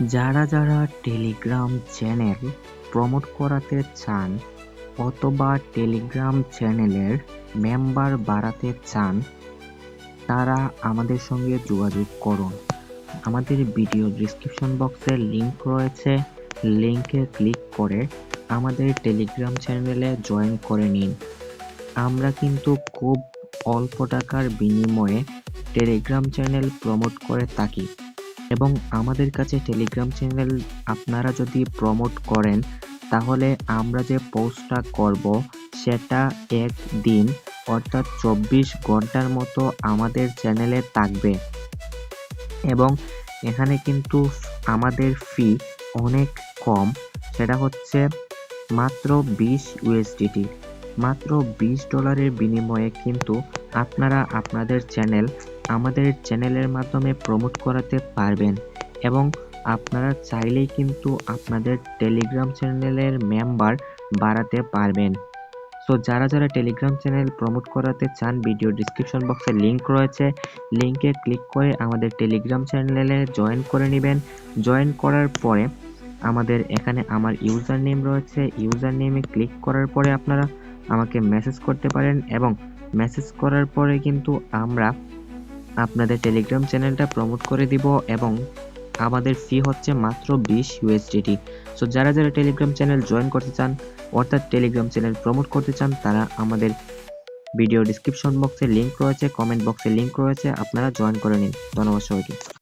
যারা যারা Telegram channel promote করাতে চান অথবা টেলিগ্রাম চ্যানেলের মেম্বার বাড়াতে চান, তারা আমাদের সঙ্গে যোগাযোগ করুন। আমাদের ভিডিও ডিসক্রিপশন বক্সে লিংক রয়েছে। লিংকে ক্লিক করে আমাদের টেলিগ্রাম চ্যানেলে জয়েন করে নিন। আমরা কিন্তু খুব অল্প টাকার বিনিময়ে টেলিগ্রাম চ্যানেল প্রমোট করে থাকি। এবং আমাদের কাছে টেলিগ্রাম চ্যানেল আপনারা যদি প্রমোট করেন, তাহলে আমরা যে পোস্টটা করব, সেটা একদিন অর্থাৎ চব্বিশ ঘণ্টার মতো আমাদের চ্যানেলে থাকবে। এবং এখানে কিন্তু আমাদের ফি অনেক কম, সেটা হচ্ছে মাত্র বিশ ইউএসডিটি মাত্র বিশ ডলারের বিনিময়ে কিন্তু আপনারা আপনাদের চ্যানেল আমাদের চ্যানেলের মাধ্যমে প্রমোট করাতে পারবেন এবং আপনারা চাইলেই কিন্তু আপনাদের টেলিগ্রাম চ্যানেলের মেম্বার বাড়াতে পারবেন। সো যারা যারা টেলিগ্রাম চ্যানেল প্রমোট করাতে চান ভিডিও ডিসক্রিপশন বক্সে লিংক রয়েছে। লিংকে ক্লিক করে আমাদের টেলিগ্রাম চ্যানেলে জয়েন করে নেবেন। জয়েন করার পরে আমাদের এখানে আমার ইউজার নেম রয়েছে। ইউজার নেমে ক্লিক করার পরে আপনারা আমাকে মেসেজ করতে পারেন এবং মেসেজ করার পরে কিন্তু আমরা আপনাদের টেলিগ্রাম চ্যানেলটা প্রমোট করে দিব এবং আমাদের ফি হচ্ছে মাত্র বিশ ইউএসডিটি সো যারা যারা টেলিগ্রাম চ্যানেল জয়েন করতে চান, অর্থাৎ টেলিগ্রাম চ্যানেল প্রমোট করতে চান, তারা আমাদের ভিডিও ডিসক্রিপশন বক্সে লিঙ্ক রয়েছে কমেন্ট বক্সে লিঙ্ক রয়েছে, আপনারা জয়েন করে নিন। ধন্যবাদ সবাইকে।